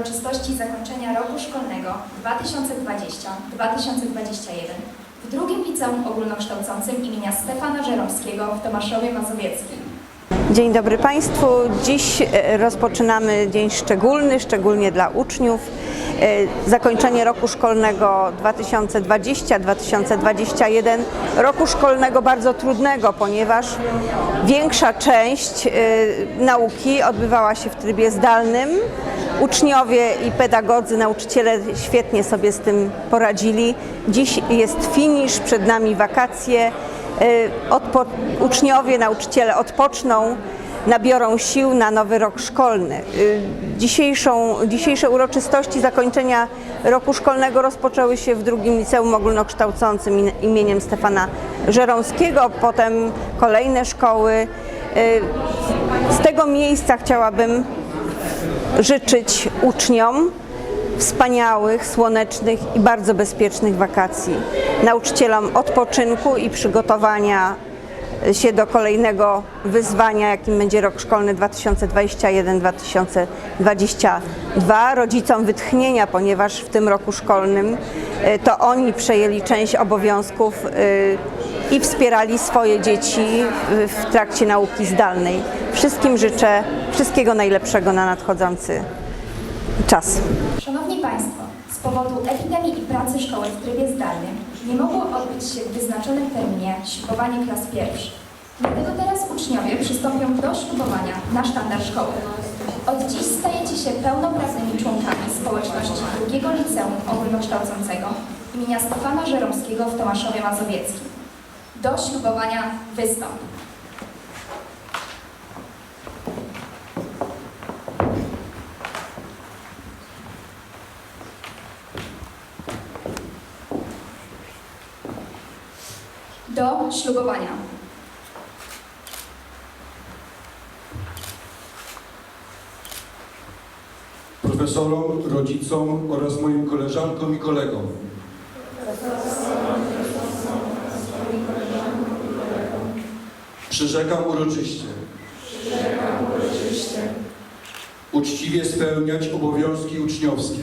uroczystości zakończenia roku szkolnego 2020-2021 w drugim liceum ogólnokształcącym imienia Stefana Żeromskiego w Tomaszowie Mazowieckim. Dzień dobry Państwu. Dziś e, rozpoczynamy dzień szczególny, szczególnie dla uczniów. E, Zakończenie roku szkolnego 2020-2021. Roku szkolnego bardzo trudnego, ponieważ większa część e, nauki odbywała się w trybie zdalnym. Uczniowie i pedagodzy, nauczyciele świetnie sobie z tym poradzili. Dziś jest finisz, przed nami wakacje. Odpo- uczniowie, nauczyciele odpoczną, nabiorą sił na nowy rok szkolny. Y, Dzisiejszą, dzisiejsze uroczystości zakończenia roku szkolnego rozpoczęły się w drugim liceum ogólnokształcącym im- imieniem Stefana Żeromskiego, potem kolejne szkoły. Y, Z tego miejsca chciałabym życzyć uczniom wspaniałych, słonecznych i bardzo bezpiecznych wakacji. Nauczycielom odpoczynku i przygotowania się do kolejnego wyzwania, jakim będzie rok szkolny 2021-2022. Rodzicom wytchnienia, ponieważ w tym roku szkolnym e, to oni przejęli część obowiązków e, i wspierali swoje dzieci w trakcie nauki zdalnej. Wszystkim życzę wszystkiego najlepszego na nadchodzący czas. Szanowni Państwo, z powodu epidemii i pracy szkoły w trybie zdalnym nie mogło odbyć się w wyznaczonym terminie ślubowanie klas pierwszych. Dlatego teraz uczniowie przystąpią do ślubowania na sztandar szkoły. Od dziś stajecie się pełnoprawnymi członkami społeczności drugiego liceum ogólnokształcącego imienia Stefana Żeromskiego w Tomaszowie Mazowieckim. Do ślubowania wystąp. Do ślubowania. profesorom, rodzicom oraz moim koleżankom i kolegom. Przyrzekam uroczyście. Uczciwie spełniać obowiązki uczniowskie.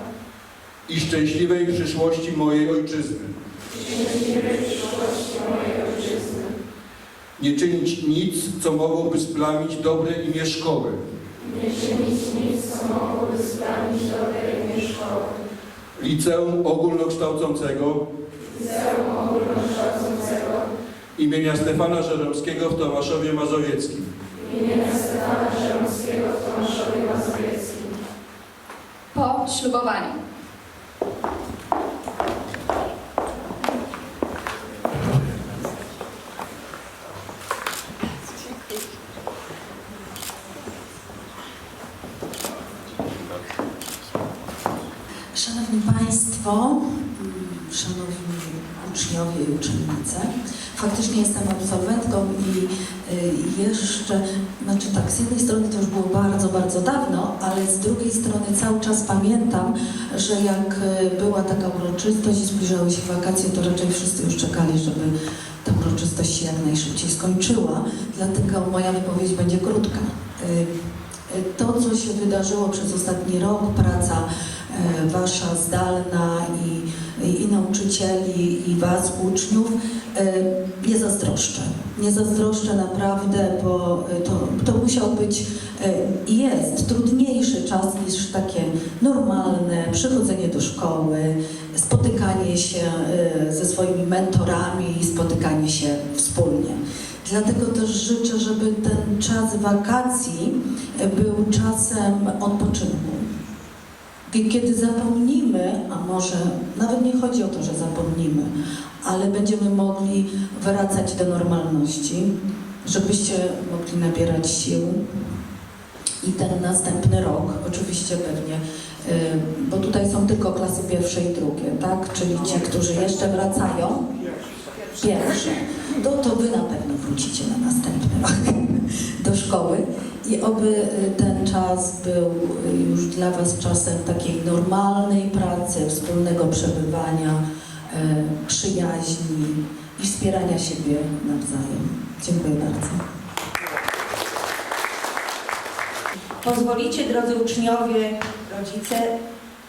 I szczęśliwej przyszłości mojej ojczyzny. Nie czynić nic, co mogłoby splamić dobre imię szkoły. Liceum Ogólnokształcącego imienia Stefana Żeromskiego w Tomaszowie Mazowieckim. Po ślubowaniu. Szanowni Państwo, mm, Szanowni uczniowie i uczennice, faktycznie jestem absolwentką i y, jeszcze, znaczy tak, z jednej strony to już było bardzo, bardzo dawno, ale z drugiej strony cały czas pamiętam, że jak y, była taka uroczystość i zbliżały się wakacje, to raczej wszyscy już czekali, żeby ta uroczystość się jak najszybciej skończyła, dlatego moja wypowiedź będzie krótka. Y, To, co się wydarzyło przez ostatni rok, praca wasza zdalna i, i, i nauczycieli, i was, uczniów, e, nie zazdroszczę. Nie zazdroszczę naprawdę, bo to, to musiał być e, i jest trudniejszy czas niż takie normalne przychodzenie do szkoły, spotykanie się e, ze swoimi mentorami, spotykanie się wspólnie. Dlatego też życzę, żeby ten czas wakacji był czasem odpoczynku. I Kiedy zapomnimy, a może nawet nie chodzi o to, że zapomnimy, ale będziemy mogli wracać do normalności, żebyście mogli nabierać sił. I ten następny rok, oczywiście pewnie, y, bo tutaj są tylko klasy pierwsze i drugie, tak? Czyli ci, którzy jeszcze wracają, pierwsze, to, to wy na pewno wrócicie na następny rok do szkoły. I oby y, ten czas był y, już dla Was czasem takiej normalnej pracy, wspólnego przebywania, y, przyjaźni i wspierania siebie nawzajem. Dziękuję bardzo. Pozwolicie, drodzy uczniowie, rodzice,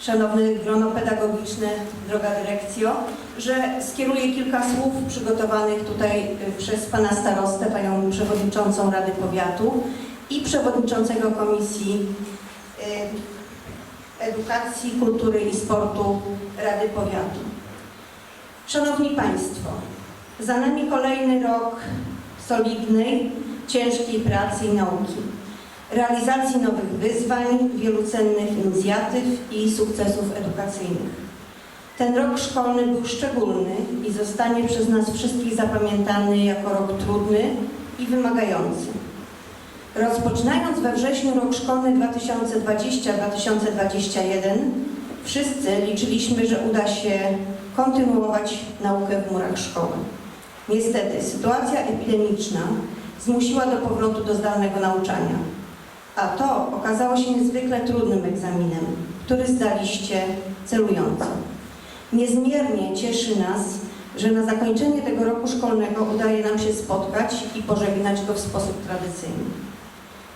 szanowne grono pedagogiczne, droga dyrekcjo, że skieruję kilka słów przygotowanych tutaj przez Pana Starostę, Panią Przewodniczącą Rady Powiatu i Przewodniczącego Komisji Edukacji, Kultury i Sportu Rady Powiatu. Szanowni Państwo, za nami kolejny rok solidnej, ciężkiej pracy i nauki realizacji nowych wyzwań, wielu cennych inicjatyw i sukcesów edukacyjnych. Ten rok szkolny był szczególny i zostanie przez nas wszystkich zapamiętany jako rok trudny i wymagający. Rozpoczynając we wrześniu rok szkolny 2020-2021, wszyscy liczyliśmy, że uda się kontynuować naukę w murach szkoły. Niestety, sytuacja epidemiczna zmusiła do powrotu do zdalnego nauczania. A to okazało się niezwykle trudnym egzaminem, który zdaliście celująco. Niezmiernie cieszy nas, że na zakończenie tego roku szkolnego udaje nam się spotkać i pożegnać go w sposób tradycyjny.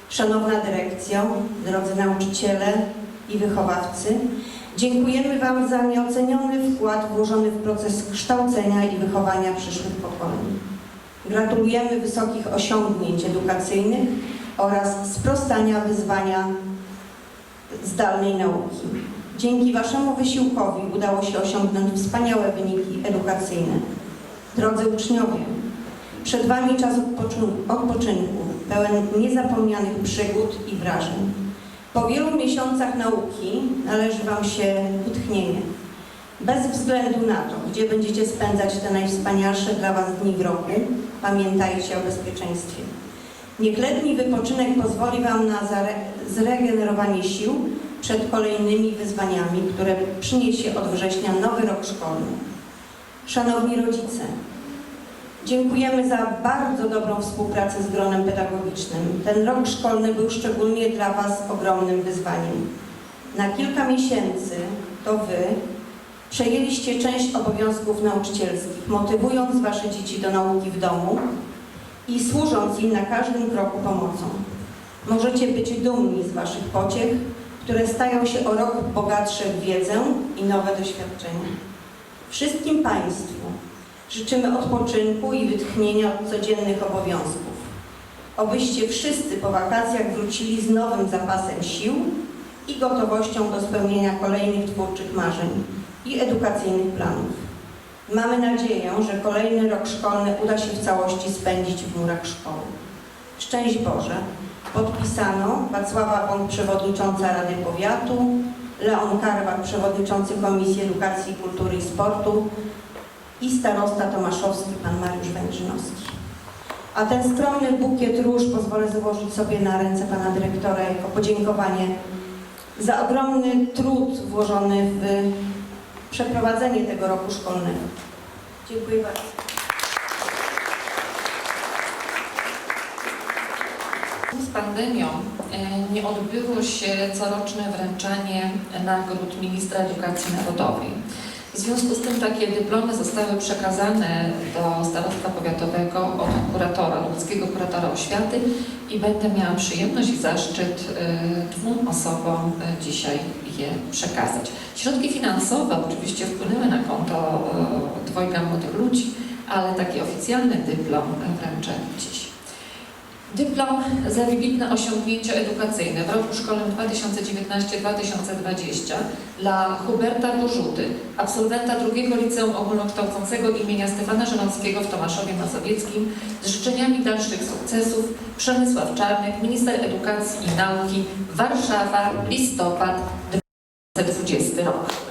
Szanowna dyrekcjo, drodzy nauczyciele i wychowawcy, dziękujemy Wam za nieoceniony wkład włożony w proces kształcenia i wychowania przyszłych pokoleń. Gratulujemy wysokich osiągnięć edukacyjnych oraz sprostania wyzwania zdalnej nauki. Dzięki Waszemu wysiłkowi udało się osiągnąć wspaniałe wyniki edukacyjne. Drodzy uczniowie, przed Wami czas odpoczyn- odpoczynku, pełen niezapomnianych przygód i wrażeń. Po wielu miesiącach nauki należy Wam się wytchnienie. Bez względu na to, gdzie będziecie spędzać te najwspanialsze dla Was dni w roku, pamiętajcie o bezpieczeństwie. Niech letni wypoczynek pozwoli Wam na zregenerowanie sił przed kolejnymi wyzwaniami, które przyniesie od września nowy rok szkolny. Szanowni rodzice, dziękujemy za bardzo dobrą współpracę z gronem pedagogicznym. Ten rok szkolny był szczególnie dla Was ogromnym wyzwaniem. Na kilka miesięcy to Wy przejęliście część obowiązków nauczycielskich, motywując Wasze dzieci do nauki w domu i służąc im na każdym kroku pomocą. Możecie być dumni z Waszych pociech, które stają się o rok bogatsze w wiedzę i nowe doświadczenia. Wszystkim Państwu życzymy odpoczynku i wytchnienia od codziennych obowiązków. Obyście wszyscy po wakacjach wrócili z nowym zapasem sił i gotowością do spełnienia kolejnych twórczych marzeń i edukacyjnych planów. Mamy nadzieję, że kolejny rok szkolny uda się w całości spędzić w murach szkoły. Szczęść Boże! Podpisano Wacława Bąk, przewodnicząca Rady Powiatu, Leon Karwak, przewodniczący Komisji Edukacji, Kultury i Sportu i starosta tomaszowski, pan Mariusz Wędrzynowski. A ten skromny bukiet róż pozwolę złożyć sobie na ręce pana dyrektora jako podziękowanie za ogromny trud włożony w przeprowadzenie tego roku szkolnego. Dziękuję bardzo. Z pandemią e, nie odbyło się coroczne wręczanie nagród Ministra Edukacji Narodowej. W związku z tym takie dyplomy zostały przekazane do starostwa powiatowego od kuratora, ludzkiego kuratora oświaty i będę miała przyjemność i zaszczyt e, dwóm osobom e, dzisiaj je przekazać. Środki finansowe oczywiście wpłynęły na konto e, dwojga młodych ludzi, ale taki oficjalny dyplom wręczę dziś. Dyplom za wybitne osiągnięcia edukacyjne w roku szkolnym 2019-2020 dla Huberta Burzuty, absolwenta drugiego liceum ogólnokształcącego imienia Stefana Żeromskiego w Tomaszowie Mazowieckim z życzeniami dalszych sukcesów Przemysław Czarnek, minister edukacji i nauki, Warszawa, listopad 2020 rok.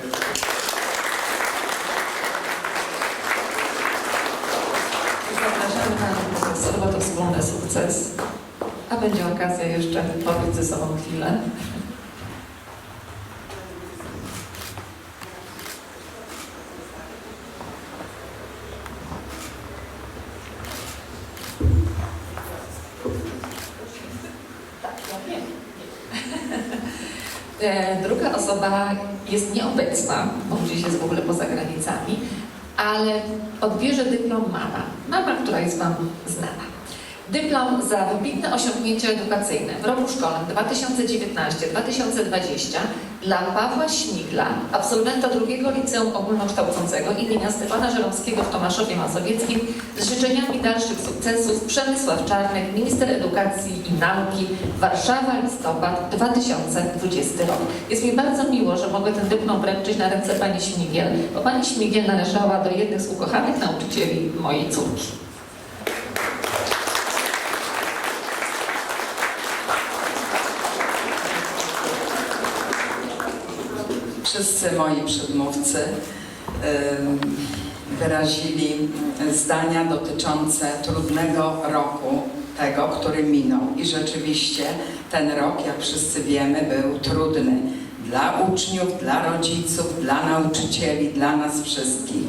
To wspólny sukces. A będzie okazja jeszcze pobyć ze sobą chwilę. Tak. E, Druga osoba jest nieobecna, bo gdzieś jest w ogóle poza granicami, ale odbierze dyplom mama. Mama, która jest Wam znana. Dyplom za wybitne osiągnięcia edukacyjne w roku szkolnym 2019-2020 dla Pawła Śmigla, absolwenta drugiego liceum ogólnokształcącego imienia Stefana Żeromskiego w Tomaszowie Mazowieckim z życzeniami dalszych sukcesów Przemysław Czarnek, minister edukacji i nauki, Warszawa, listopad 2020 rok. Jest mi bardzo miło, że mogę ten dyplom wręczyć na ręce pani Śmigiel, bo pani Śmigiel należała do jednych z ukochanych nauczycieli mojej córki. Wszyscy moi przedmówcy wyrazili zdania dotyczące trudnego roku, tego, który minął. I rzeczywiście ten rok, jak wszyscy wiemy, był trudny dla uczniów, dla rodziców, dla nauczycieli, dla nas wszystkich.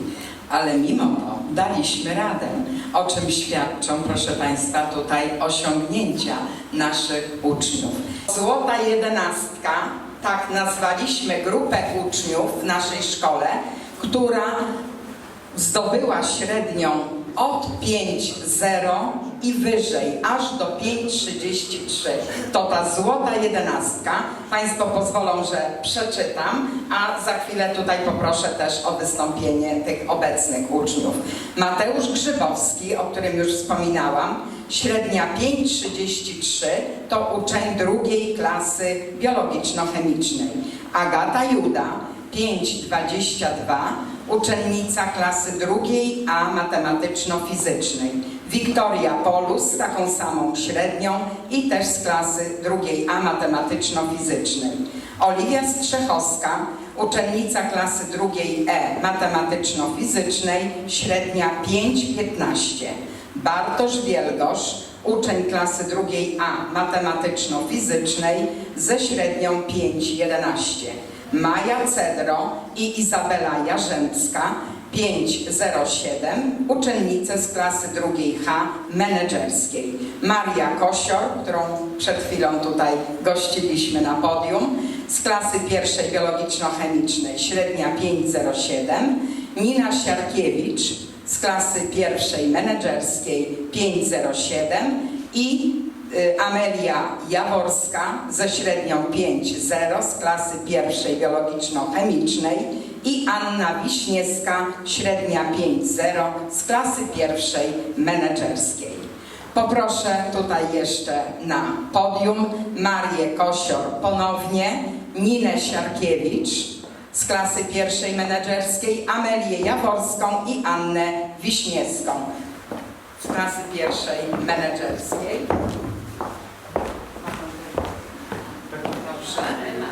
Ale mimo to daliśmy radę, o czym świadczą, proszę Państwa, tutaj osiągnięcia naszych uczniów. Złota jedenastka, tak nazwaliśmy grupę uczniów w naszej szkole, która zdobyła średnią od 5,0 i wyżej, aż do 5,33. To ta złota jedenastka. Państwo pozwolą, że przeczytam, a za chwilę tutaj poproszę też o wystąpienie tych obecnych uczniów. Mateusz Grzybowski, o którym już wspominałam, średnia 5,33 to uczeń drugiej klasy biologiczno-chemicznej. Agata Juda 5,22 uczennica klasy drugiej A matematyczno-fizycznej. Wiktoria Polus z taką samą średnią i też z klasy drugiej A matematyczno-fizycznej. Oliwia Strzechowska, uczennica klasy drugiej E matematyczno-fizycznej, średnia 5,15. Bartosz Wielgosz, uczeń klasy drugiej A matematyczno-fizycznej ze średnią 5,11. Maja Cedro i Izabela Jarzębska 507, uczennice z klasy drugiej H menedżerskiej. Maria Kosior, którą przed chwilą tutaj gościliśmy na podium, z klasy pierwszej biologiczno-chemicznej, średnia 507. Nina Siarkiewicz z klasy pierwszej menedżerskiej 507 i y, Amelia Jaworska ze średnią 5,0 z klasy pierwszej biologiczno-chemicznej i Anna Wiśniewska średnia 5,0 z klasy pierwszej menedżerskiej. Poproszę tutaj jeszcze na podium Marię Kosior ponownie, Ninę Siarkiewicz z klasy pierwszej menedżerskiej, Amelię Jaworską i Annę Wiśniewską z klasy pierwszej menedżerskiej. Dobrze.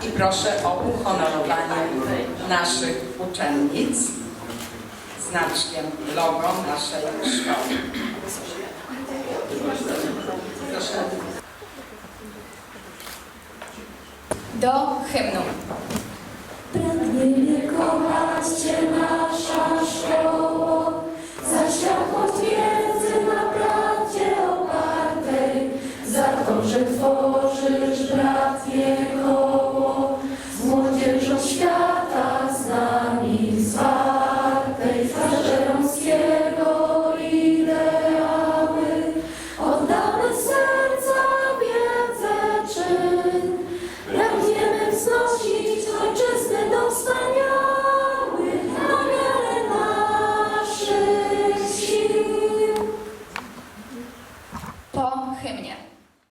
I proszę o uhonorowanie naszych uczennic znaczkiem logo naszej szkoły. Proszę. Do hymnu. Miły kochać Cię nasza szkoła, zaświatło Twoje